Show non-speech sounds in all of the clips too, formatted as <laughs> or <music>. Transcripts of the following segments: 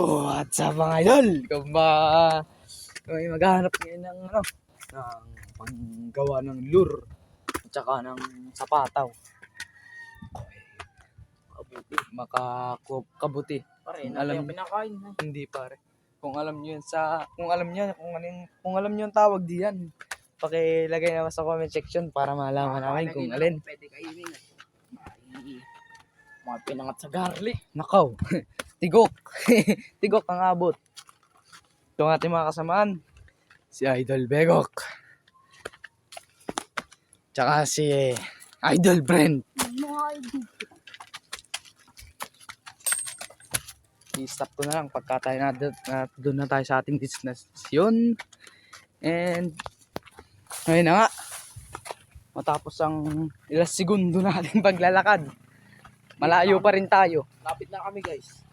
Yo, what's up mga idol? Kung ba may maghahanap ngayon ng ano, ng panggawa ng lure at saka ng sapataw. Kabuti, makakabuti. Pare, Kung alam alam- pinakain na. Hindi pare. Kung alam niyo yun sa kung alam niyo kung ano yung- kung alam niyo yung tawag diyan, pakilagay naman sa comment section para malaman namin kung alin. Pwede kainin. Ay, mga pinangat sa garlic. Nakaw. <laughs> Tigok. <laughs> Tigok ang abot. Ito ang ating mga kasamaan. Si Idol Begok. Tsaka si Idol Brent. I-stop ko na lang pagka tayo na, na doon na tayo sa ating destination. And ayun na nga. Matapos ang ilang segundo natin <laughs> paglalakad. Malayo pa rin tayo. Lapit na kami guys.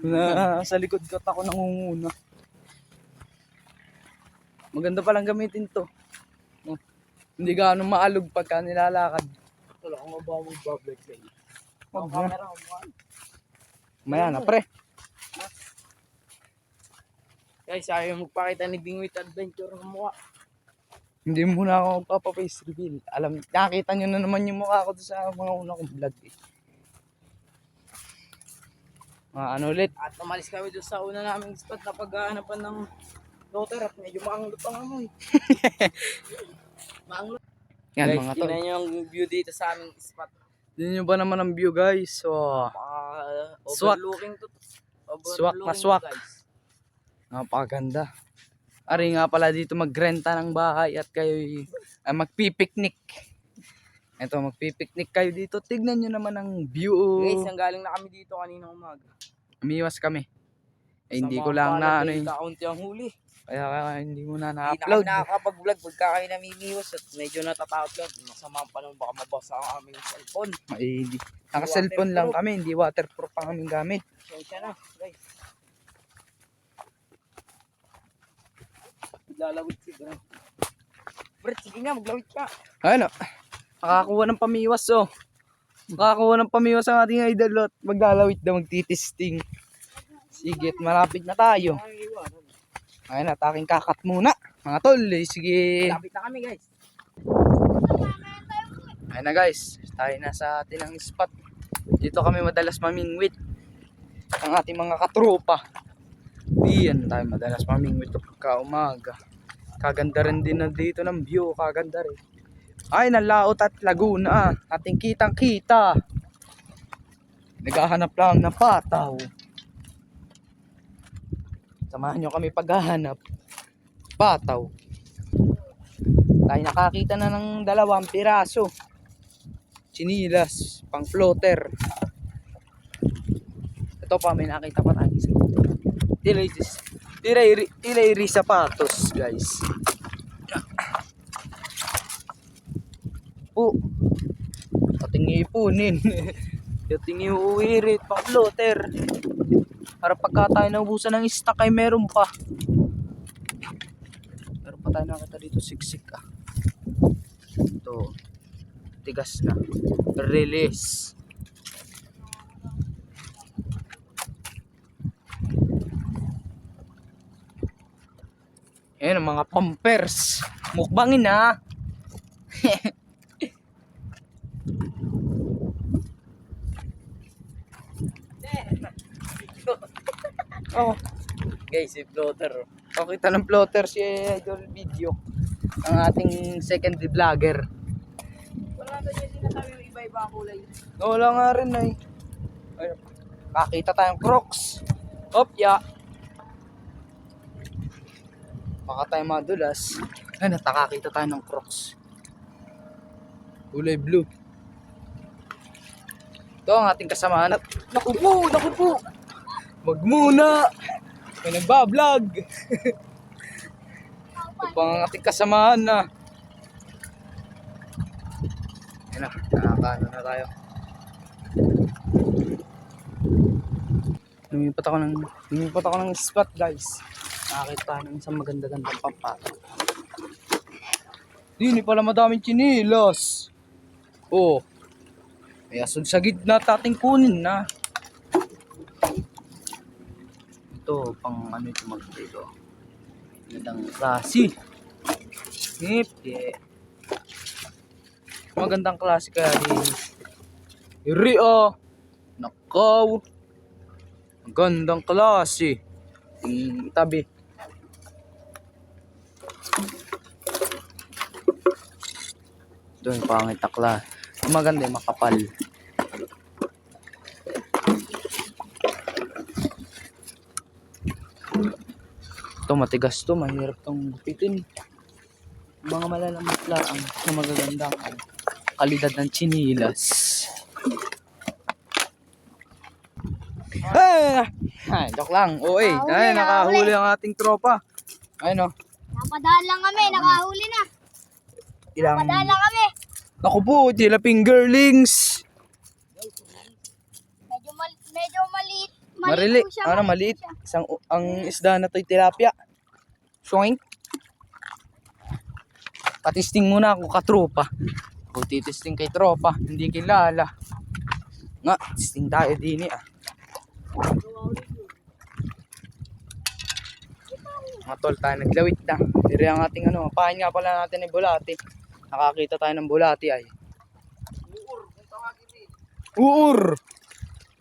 na sa likod ko ako nangunguna. Maganda palang gamitin to. No? Hindi gaano maalog pagka nilalakad. Wala akong mabawa mag-vlog kayo. Wag Ang na. Maya na pre. Guys, ayaw magpakita ni Bingwit Adventure ng mukha. Hindi muna ako magpapa-face reveal. Alam, nakita nyo na naman yung mukha ko sa mga una kong vlog eh. Mga ano ulit. At umalis kami doon sa una naming spot na paghahanapan ng daughter at medyo maanglot ang amoy. <laughs> maanglot. Yan guys, mga tingnan nyo yung view dito sa aming spot. Nyo ba naman ang view guys? So, Uh, Swak. overlooking to. Swak na overlooking swak. to, guys. napakaganda. Ari nga pala dito magrenta ng bahay at kayo ay magpipiknik. Ito, magpipiknik kayo dito. Tignan nyo naman ang view. Guys, ang galing na kami dito kanina umaga. Umiwas kami. Eh, hindi ko lang na ano eh. Kaunti ang huli. Kaya, kaya hindi mo na Hindi na na-upload. nakakapag-vlog pagka kayo namimiwas at medyo natatakot lang. Masama pa nung baka mabasa ang aming cellphone. Ay, hindi. Naka-cellphone lang kami. Hindi waterproof ang aming gamit. Pasensya na, guys. Maglalawit si Bro. Bro, sige nga, maglawit ka. Ano? Makakuha ng pamiwas oh. Makakuha ng pamiwas ang ating idol at maglalawit na magtitisting. Sige, malapit na tayo. Ayun at aking kakat muna. Mga tol, eh, sige. Malapit na kami, guys. Ayun na guys, tayo na sa atin ang spot. Dito kami madalas mamingwit. Ang ating mga katropa. Diyan tayo madalas mamingwit pagka umaga. Kaganda rin din na dito ng view, kaganda rin. Ay, nalaot at Laguna. Ating kitang kita. Naghahanap lang ng pataw. Samahan nyo kami paghahanap. Pataw. Tayo nakakita na ng dalawang piraso chinilas, pang floater. Ito pa, may nakita pa tayo isa. Tilay, tilay, tilay sapatos, guys. Po. Ating ipunin. <laughs> Ating iuwirit, pang floater. Para pagka tayo naubusan ng stock ay meron pa. Meron pa tayo nakita dito, siksik ah. Ito tigas na. Release. Ayan ang mga pampers. Mukbangin na. <laughs> oh, Guys, si Floater. pakita ng plotter si Idol Video. Ang ating second vlogger. Wala na yun sinasabi yung iba-iba kulay. Wala nga rin ay. Ayun. Kakita tayong crocs. Opya. Baka tayo madulas. Ay, natakakita tayo ng crocs. Kulay blue. Ito ang ating kasamahan at naku po, naku po. Wag muna. May nagbablog. <laughs> Ito pa ang ating kasamahan na. Ayun na, nakakaano na tayo. Lumipat ako ng lumipat ako ng spot guys. Nakakita tayo ng isang maganda-gandang pampato. Dini pala madaming chinilas. Oh. May asod sa gitna tating kunin na. Ito, pang ano ito mag dito. Magandang klase. Ngip, yeah. Magandang klase kaya din. Iri oh. Nakaw. Magandang klase. Ting Doon pangit na klase. Ang Maganda yung makapal. Ito matigas to, mahirap tong gupitin. Mga malalamat lang na magagandang kalidad ng chinilas. Ay! Ay, joke lang. Oo eh. Ay, nakahuli ang ating tropa. Ayun oh. Napadaan lang kami, nakahuli na. Ilang... Napadaan lang kami. Naku po, tila fingerlings. Medyo, mal medyo maliit. Marili. po siya, Ano, maliit maliit. Isang, ang isda na to'y tilapia. Shoink. Patisting muna ako katropa. Ako titisting kay tropa. Hindi kilala. Nga, tisting tayo din eh ah. Mga tol, tayo naglawit na. Diri ang ating ano, pahin nga pala natin ng bulati. Nakakita tayo ng bulati ay. Uur!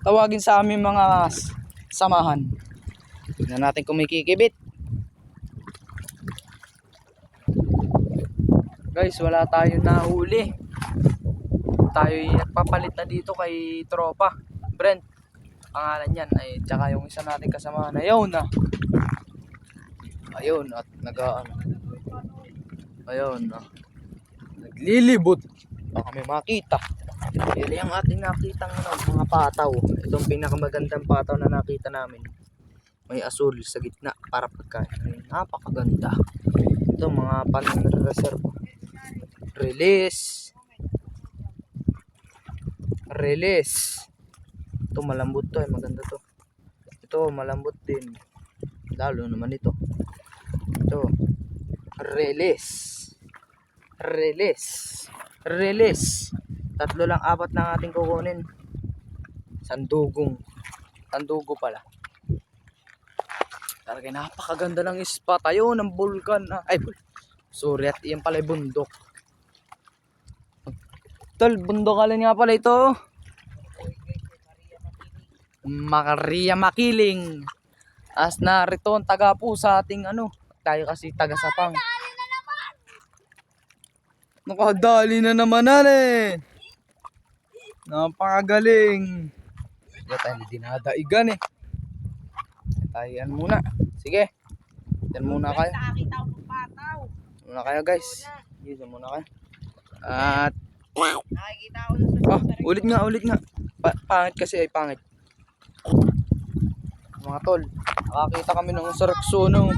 Tawagin sa aming mga samahan. Tignan natin kung may kikibit. Guys, wala tayong nahuli. Tayo nagpapalit na dito kay tropa. Brent. Pangalan yan ay tsaka yung isa natin kasama na yun na. Ayun at nag ano. Ayun na. Naglilibot. Baka may makita. Yan yung ating nakitang ano, mga pataw. Itong pinakamagandang pataw na nakita namin. May asul sa gitna para pagkain. Napakaganda. Ito mga pan-reserve. Release. Release. Ito malambot to. eh. Maganda to. Ito malambot din. Lalo naman ito. Ito. Release. Release. Release. Tatlo lang, apat lang ating kukunin. Sandugong. Sandugo pala. Talaga napakaganda ng spot. Ayun, ng bulkan. Ah, ay, sorry at iyan pala bundok. Tol, bundokalin nga pala ito. Makaria Makiling. As narito ang taga po sa ating ano. Tayo kasi taga Sapang. Nakadali na naman natin. Napakagaling. Hindi tayo dinadaigan eh. Tayo yan muna. Sige. Yan muna kayo. Nakakita. Muna kayo guys. Dito muna kayo. At Nakikita ko na sa Ah, ulit nga, ulit nga. Pa pangit kasi ay pangit. Mga tol, nakakita kami ng saraksono.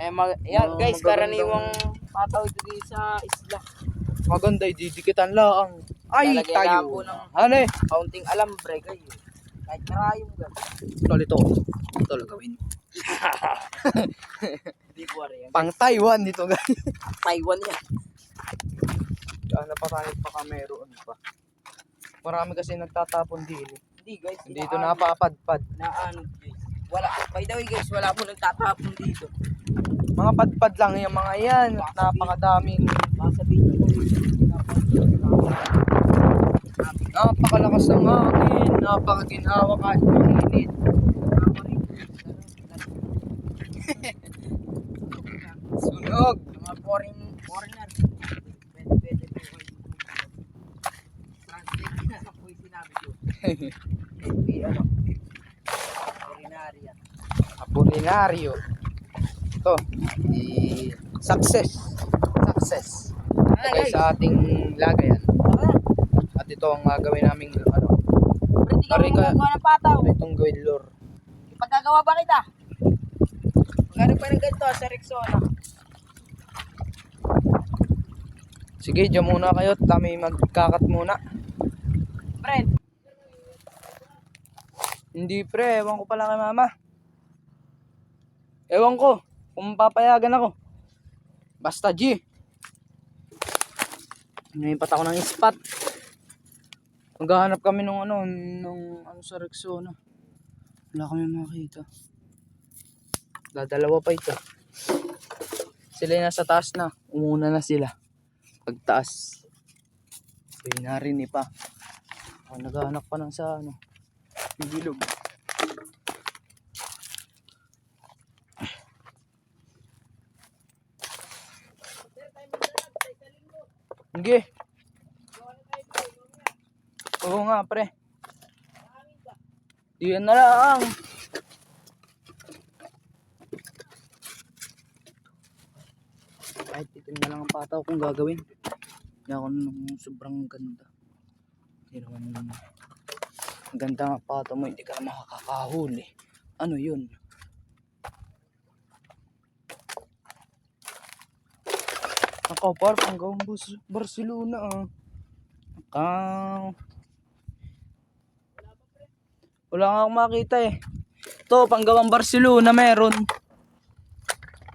Eh, mag- yan guys, karaniwang pataw dito sa isla. Maganda, didikitan lang. Ay, Lalagyan tayo. lang po ng- Ano eh? Kaunting alambre kayo. Kahit marayong gano'n. Tol, ito. Tol, gawin. <laughs> Hindi. Pang Taiwan dito guys. Taiwan yan. Ano pa tayo pa meron pa. Marami kasi nagtatapon din. eh. Hindi guys. Hindi ito na napapadpad. na ano guys. Wala. By the way guys, wala po nagtatapon dito. Mga padpad lang yung mga yan. At napakadaming Masabihin ko napakalakas ng hangin. Napakaginhawa kahit mainit. <laughs> Sunog. mga foreign foreigner. Pwede, pwede kayo. Translate na po yung sinabi ko. NP ano. Apolinaryo. Ito. Success. Success. Guys. sa ating lagayan. At ito ang gagawin naming ano, Pwede ka Pare ka- magagawa ng pataw. itong gawin lure. Pagkagawa ba kita? Magkano pa ng ganito sa Rexona? Sige, dyan muna kayo. Kami magkakat muna. Friend, Hindi pre, ewan ko pala kay mama. Ewan ko kung papayagan ako. Basta G. Lumipat ako ng spot. Maghahanap kami nung ano, nung ano sa Rexona. Wala kami makita. Dadalawa pa ito. Sila yung nasa taas na. Umuna na sila. Pagtaas. Uy, narinig pa. Oh, naghahanap pa ng sa ano. Bilog. Sige. Oo nga, pre. Diyan na lang. Kahit itim na lang ang pataw kung gagawin. Hindi ako nung sobrang ganda. Hindi naman ang ganda nga pataw mo, hindi ka na makakahuli. Ano yun? Ako, par, panggawang bus Barcelona ah. Nakaw. Wala nga akong makita eh. Ito, panggawang Barcelona meron.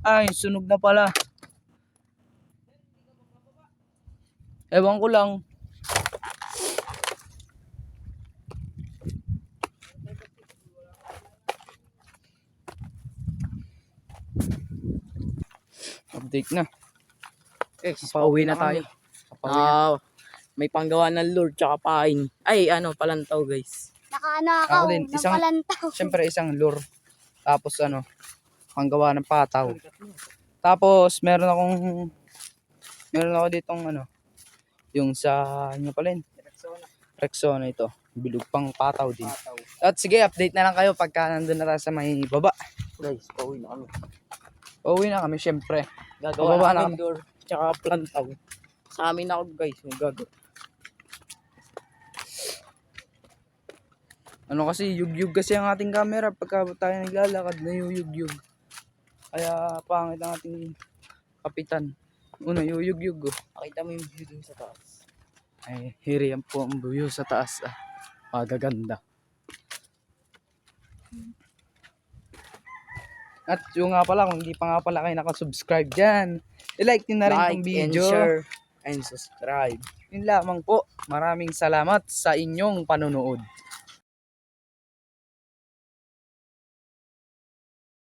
Ay, sunog na pala. Ewan ko lang. Update na. Eh, Pauwi na tayo. Pauwi na. Ah, may panggawa ng lure tsaka pain. Ay, ano, palantaw guys. Nakanakaw Ako din, ng isang- palantaw. <laughs> Siyempre isang lure. Tapos ano, panggawa ng pataw. Tapos meron akong meron ako ditong ano, yung sa ano pala yun? Rexona ito. Bilog pang pataw din. At sige, update na lang kayo pagka nandun na tayo sa may baba. Guys, pauwi na kami. Pauwi na kami syempre. Gagawa Bababa na na kami lure tsaka plantaw. Sa amin ako guys, may Ano kasi, yug-yug kasi ang ating camera pagka tayo naglalakad na yuyug-yug. Kaya pangit ang ating kapitan. Una, yuyug-yug oh. Nakita mo yung view dun sa taas. Ay, hiriyan po ang view sa taas. Ah. Magaganda. At yung nga pala, kung hindi pa nga pala kayo nakasubscribe dyan, i-like nyo na rin like video. and share and subscribe. Yun lamang po. Maraming salamat sa inyong panonood.